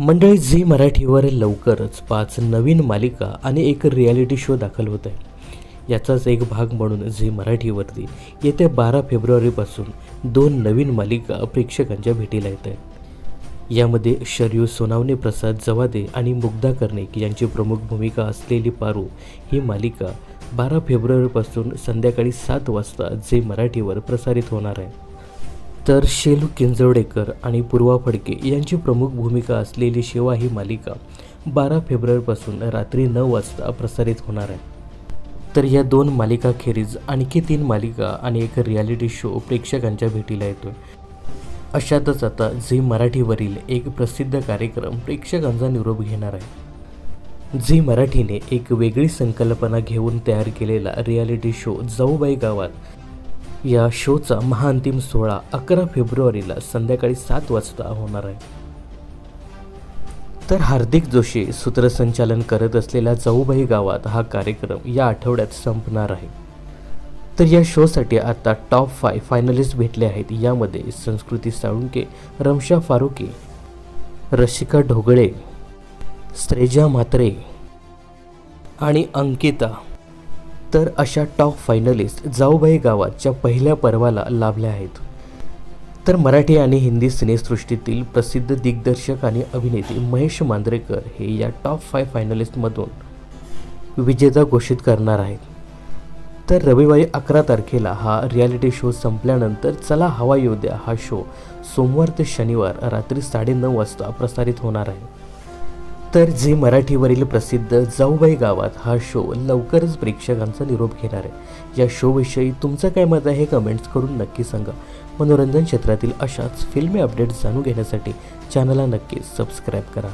मंडळी झी मराठीवर लवकरच पाच नवीन मालिका आणि एक रियालिटी शो दाखल होत आहे. याचाच एक भाग म्हणून झी मराठीवरती येत्या बारा फेब्रुवारीपासून दोन नवीन मालिका प्रेक्षकांच्या भेटीला येत आहेत. यामध्ये शरयू सोनावणे प्रसाद जवादे आणि मुग्धा कर्णिक यांची प्रमुख भूमिका असलेली पारू ही मालिका बारा फेब्रुवारीपासून संध्याकाळी सात वाजता झी मराठीवर प्रसारित होणार आहे. तर शेलू किंजवडेकर आणि पूर्वा फडके यांची प्रमुख भूमिका असलेली शेवा ही मालिका बारा फेब्रुवारीपासून रात्री नऊ वाजता प्रसारित होणार आहे. तर या दोन मालिकाखेरीज आणखी तीन मालिका आणि एक रियालिटी शो प्रेक्षकांच्या भेटीला येतोय. अशातच आता झी मराठीवरील एक प्रसिद्ध कार्यक्रम प्रेक्षकांचा निरोप घेणार आहे. झी मराठीने एक वेगळी संकल्पना घेऊन तयार केलेला रियालिटी शो जाऊबाई गावात या शोचा महाअंतिम सोहळा अकरा फेब्रुवारीला संध्याकाळी सात वाजता होणार आहे. तर हार्दिक जोशी सूत्रसंचालन करत असलेल्या जाऊबाई गावात हा कार्यक्रम या आठवड्यात संपणार आहे. तर या शोसाठी आता टॉप फाय फायनलिस्ट भेटले आहेत. यामध्ये संस्कृती साळुंके रमशा फारुकी रशिका ढोगळे स्त्रेजा म्हात्रे आणि अंकिता. तर अशा टॉप फायनलिस्ट जाऊबाई गावाच्या पहिल्या पर्वाला लाभल्या आहेत. तर मराठी आणि हिंदी सिनेसृष्टीतील प्रसिद्ध दिग्दर्शक आणि अभिनेते महेश मांजरेकर हे या टॉप फाय फायनलिस्टमधून विजेता घोषित करणार आहेत. तर रविवारी अकरा तारखेला हा रियालिटी शो संपल्यानंतर चला हवा येऊ द्या हा शो सोमवार ते शनिवार रात्री साडेनऊ वाजता प्रसारित होणार आहे. तर जे मराठीवरील प्रसिद्ध जाऊबाई गावात हा शो लवकरच प्रेक्षकांचा निरोप घेणार आहे. या शोविषयी तुमचं काय मत आहे कमेंट्स करून नक्की सांगा. मनोरंजन क्षेत्रातील अशाच फिल्मी अपडेट्स जाणून घेण्यासाठी चॅनलला नक्की सबस्क्राईब करा.